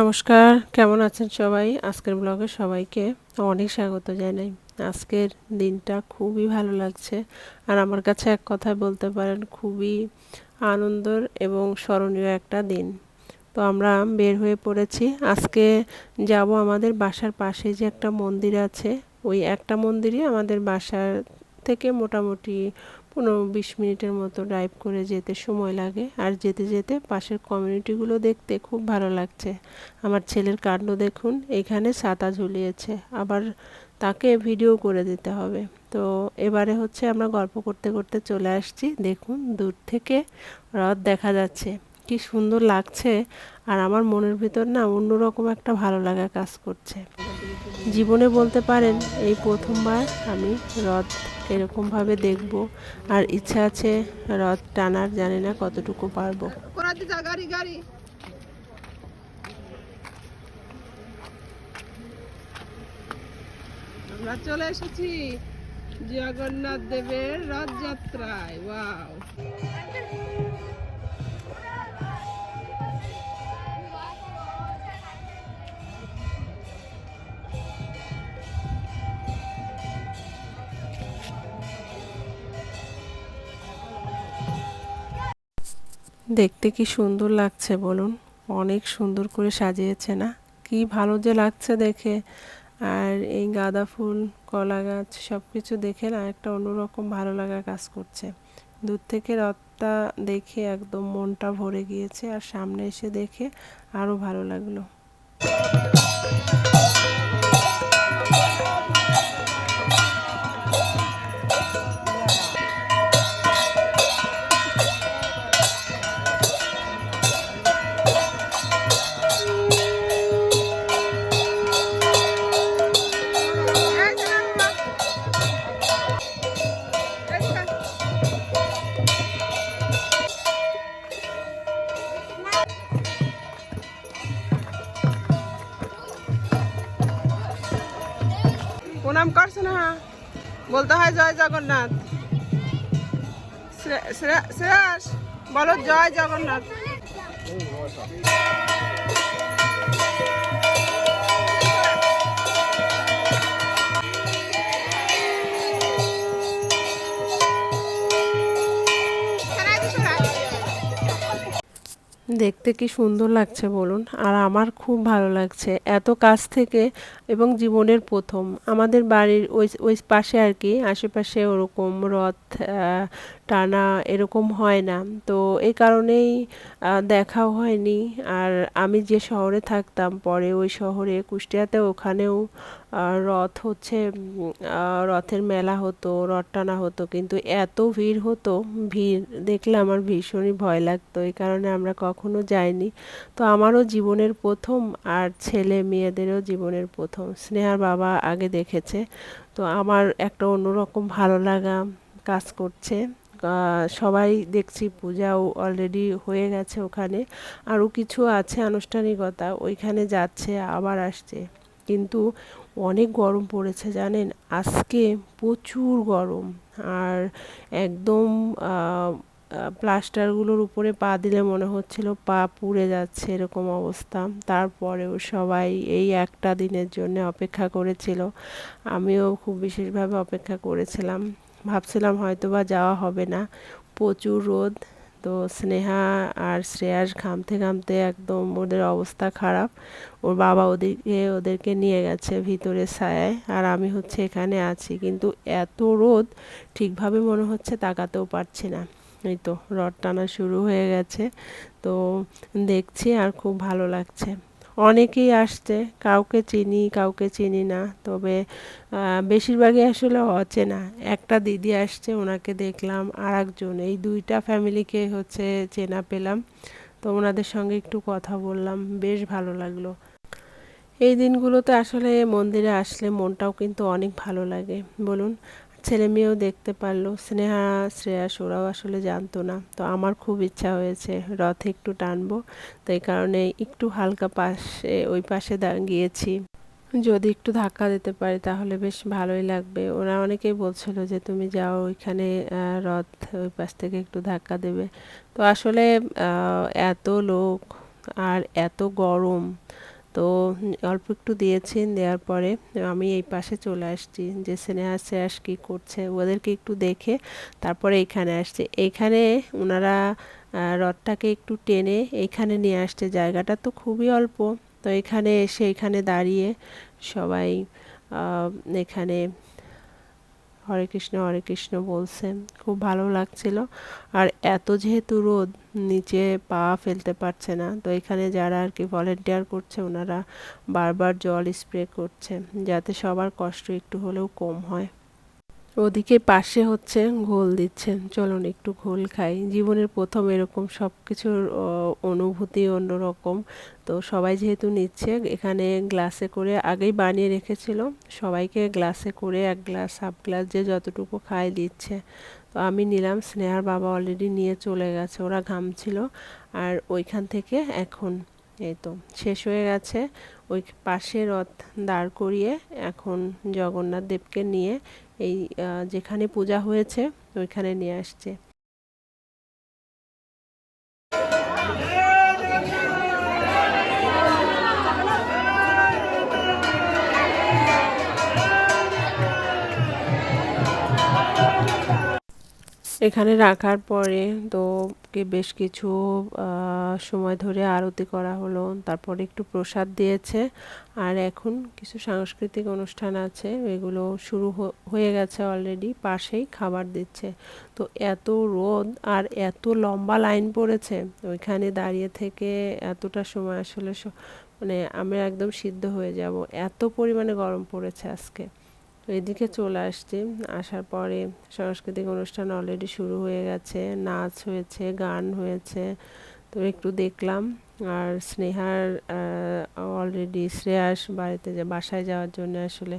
নমস্কার, কেমন আছেন সবাই? আজকের ব্লগে সবাইকে অনেক স্বাগত জানাই। আজকের দিনটা খুবই ভালো লাগছে আর আমার কাছে এক কথায় বলতে পারেন খুবই আনন্দর এবং স্মরণীয় একটা দিন। তো আমরা বের হয়ে পড়েছি। আজকে যাব আমাদের বাসার পাশে যে একটা মন্দির আছে, ওই একটা মন্দিরই আমাদের বাসার থেকে মোটামুটি পনেরো বিশ মিনিটের মতো ড্রাইভ করে যেতে সময় লাগে। আর যেতে যেতে পাশের কমিউনিটিগুলো দেখতে খুব ভালো লাগছে। আমার ছেলের কাণ্ড দেখুন, এখানে ছাতা ঝুলিয়েছে। আবার তাকে ভিডিও করে দিতে হবে। তো এবারে হচ্ছে আমরা গল্প করতে করতে চলে আসছি। দেখুন, দূর থেকে হ্রদ দেখা যাচ্ছে। কি সুন্দর লাগছে। আর আমার মনের ভিতর না অন্যরকম একটা ভালো লাগা কাজ করছে। জীবনে বলতে পারেন, এই প্রথমবার আমি হ্রদ এরকমভাবে দেখব। আর ইচ্ছা আছে রথ টানার, জানি না কতটুকু পারব। আমরা চলে এসেছি জগন্নাথ দেবের রথযাত্রায়। ওয়াও। দেখতে কি সুন্দর লাগছে বলুন? অনেক সুন্দর করে সাজিয়েছে না? কি ভালো যে লাগছে দেখে। আর এই গাঁদা ফুল, কলা গাছ সব কিছু দেখে না একটা অন্যরকম ভালো লাগা কাজ করছে। দূর থেকে রথটা দেখে একদম মনটা ভরে গিয়েছে আর সামনে এসে দেখে আরও ভালো লাগল। প্রণাম করছে না? বলতে হয় জয় জগন্নাথ। শ্রেয়াস বলো জয় জগন্নাথ। দেখতে কি সুন্দর লাগছে বলুন? আর আমার খুব ভালো লাগছে। এত কাছ থেকে এবং জীবনের প্রথম। আমাদের বাড়ির ওই ওই পাশে আর কি, আশেপাশে ওরকম রথ টানা এরকম হয় না। তো এই কারণেই দেখাও হয়নি। আর আমি যে শহরে থাকতাম, পরে ওই শহরে, কুষ্টিয়াতে ওখানেও রথ হচ্ছে রথের মেলা হতো, রথ টানা হতো, কিন্তু এত ভিড় হতো, ভিড় দেখলে আমার ভীষণই ভয় লাগতো। এই কারণে আমরা কখনো যাইনি। তো আমারও জীবনের প্রথম আর ছেলে মেয়েদেরও জীবনের প্রথম। স্নেহার বাবা আগে দেখেছে। তো আমার একটা অন্যরকম ভালো লাগা কাজ করছে। সবাই দেখছি পূজাও অলরেডি হয়ে গেছে ওখানে। আরও কিছু আছে আনুষ্ঠানিকতা, ওইখানে যাচ্ছে, আবার আসছে। কিন্তু অনেক গরম পড়েছে, জানেন? আজকে প্রচুর গরম। আর একদম প্লাস্টারগুলোর উপরে পা দিলে মনে হচ্ছিল পা পুড়ে যাচ্ছে এরকম অবস্থা। তারপরেও সবাই এই একটা দিনের জন্য অপেক্ষা করেছিল। আমিও খুব বিশেষভাবে অপেক্ষা করেছিলাম। ভাবছিলাম হয়তো বা যাওয়া হবে না। প্রচুর রোদ। তো স্নেহা আর শ্রেয়াস ঘামতে ঘামতে একদম ওদের অবস্থা খারাপ। ওর বাবা ওদিকে ওদেরকে নিয়ে গেছে ভিতরে ছায়ায় আর আমি হচ্ছে এখানে আছি। কিন্তু এত রোদ, ঠিকভাবে মনে হচ্ছে তাকাতেও পারছি না। এই তো রড টানা শুরু হয়ে গেছে। তো দেখছি আর খুব ভালো লাগছে। অনেকেই আসছে, কাউকে চিনি কাউকে চিনি না, তবে বেশিরভাগই আসলে অচেনা। একটা দিদি আসছে, ওনাকে দেখলাম আর একজন এই দুইটা ফ্যামিলিকে হচ্ছে চেনা পেলাম। তো ওনাদের সঙ্গে একটু কথা বললাম, বেশ ভালো লাগল। এই দিনগুলোতে আসলে মন্দিরে আসলে মনটাও কিন্তু অনেক ভালো লাগে। বলুন, ছেলে মেয়েও দেখতে পারল, স্নেহা শ্রেয়াস ওরাও আসলে জানতো না। তো আমার খুব ইচ্ছা হয়েছে, রথে একটু টানবো, তো এই কারণে একটু হালকা পাশে, ওই পাশে গিয়েছি। যদি একটু ধাক্কা দিতে পারি তাহলে বেশ ভালোই লাগবে। ওরা অনেকেই বলছিল যে তুমি যাও ওইখানে রথ ওই পাশ থেকে একটু ধাক্কা দেবে। তো আসলে এত লোক আর এত গরম তো অল্প একটু দিয়েছেন দেওয়ার পরে আমি এই পাশে চলে আসছি যে স্নেহা শ্রেয়াস কী করছে, ওদেরকে একটু দেখে তারপরে এখানে আসছে। এখানে ওনারা রথটাকে একটু টেনে এখানে নিয়ে আসছে। জায়গাটা তো খুবই অল্প। তো এখানে এসে এখানে দাঁড়িয়ে সবাই এখানে হরে কৃষ্ণ হরে কৃষ্ণ বলছে খুব ভালো লাগছিল। আর এত যেহেতু রোদ, নিচে পা ফেলতে পারছে না। তো এখানে যারা আর কি ভলেন্টিয়ার করছে, ওনারা বারবার জল স্প্রে করছে, যাতে সবার কষ্ট একটু হলেও কম হয়। ওদিকে পাশে হচ্ছে ঘোল দিচ্ছে চলুন একটু ঘোল খাই। জীবনের প্রথম এরকম সব কিছুর অনুভূতি অন্যরকম। তো সবাই যেহেতু নিচ্ছে, এখানে গ্লাসে করে আগেই বানিয়ে রেখেছিল। সবাইকে গ্লাসে করে এক গ্লাস, হাফ গ্লাস যে যতটুকু খায় দিচ্ছে। তো আমি নিলাম, স্নেহার বাবা অলরেডি নিয়ে চলে গেছে, ওরা ঘামছিল। আর ওইখান থেকে এখন এই তো, শেষ হয়ে গেছে। ওই পাশে রথ দাঁড় করিয়ে এখন জগন্নাথ দেবকে নিয়ে এই যেখানে পূজা হয়েছে, ওইখানে নিয়ে আসছে। এখানে রাখার পরে তো বেশ কিছু সময় ধরে আরতি করা হলো, তারপরে একটু প্রসাদ দিয়েছে। আর এখন কিছু সাংস্কৃতিক অনুষ্ঠান আছে, এগুলো শুরু হয়ে গেছে অলরেডি পাশেই খাবার দিচ্ছে। তো এত রোদ আর এত লম্বা লাইন পড়েছে, ওইখানে দাঁড়িয়ে থেকে এতটা সময় আসলে মানে আমরা একদম সিদ্ধ হয়ে যাব। এত পরিমাণে গরম পড়েছে আজকে। তো এদিকে চলে আসছি। আসার পরে সাংস্কৃতিক অনুষ্ঠান অলরেডি শুরু হয়ে গেছে, নাচ হয়েছে, গান হয়েছে, তো একটু দেখলাম। আর স্নেহার অলরেডি শ্রেয়াস বাড়িতে যে, বাসায় যাওয়ার জন্য আসলে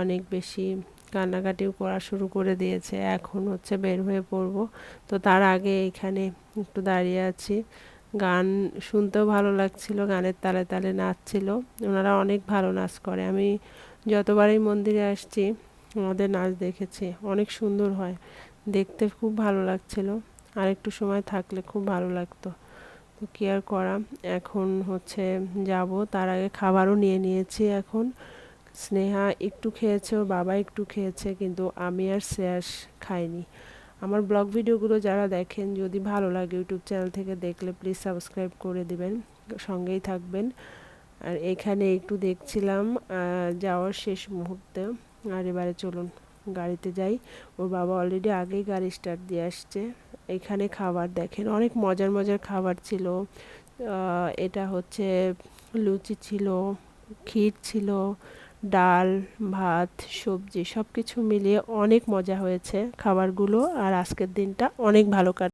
অনেক বেশি কান্নাকাটিও করা শুরু করে দিয়েছে। এখন হচ্ছে বের হয়ে পড়ব। তো তার আগে এখানে একটু দাঁড়িয়ে আছি। গান শুনতেও ভালো লাগছিল, গানের তালে তালে নাচছিল। ওনারা অনেক ভালো নাচ করে। আমি যতবারই মন্দিরে আসছি, আমাদের নাচ দেখেছি। অনেক সুন্দর হয়। দেখতে খুব ভালো লাগছিল। আর একটু সময় থাকলে খুব ভালো লাগতো। তো কি আর করা এখন হচ্ছে যাব। তার আগে খাবারও নিয়ে নিয়েছি এখন। স্নেহা একটু খেয়েছে ওর বাবা একটু খেয়েছে, কিন্তু আমি আর শ্রেয়াস খাইনি। আমার ব্লগ ভিডিওগুলো যারা দেখেন, যদি ভালো লাগে ইউটিউব চ্যানেল থেকে দেখলে প্লিজ সাবস্ক্রাইব করে দিবেন। সঙ্গেই থাকবেন। আর এখানে একটু দেখছিলাম যাওয়ার শেষ মুহূর্তে। আর এবারে চলুন, গাড়িতে যাই। ওর বাবা অলরেডি আগেই গাড়ি স্টার্ট দিয়ে আসছে। এখানে খাবার দেখেন, অনেক মজার মজার খাবার ছিল। এটা হচ্ছে লুচি ছিল, ক্ষীর ছিল, ডাল, ভাত, সবজি সব কিছু মিলিয়ে অনেক মজা হয়েছে খাবারগুলো। আর আজকের দিনটা অনেক ভালো কাট।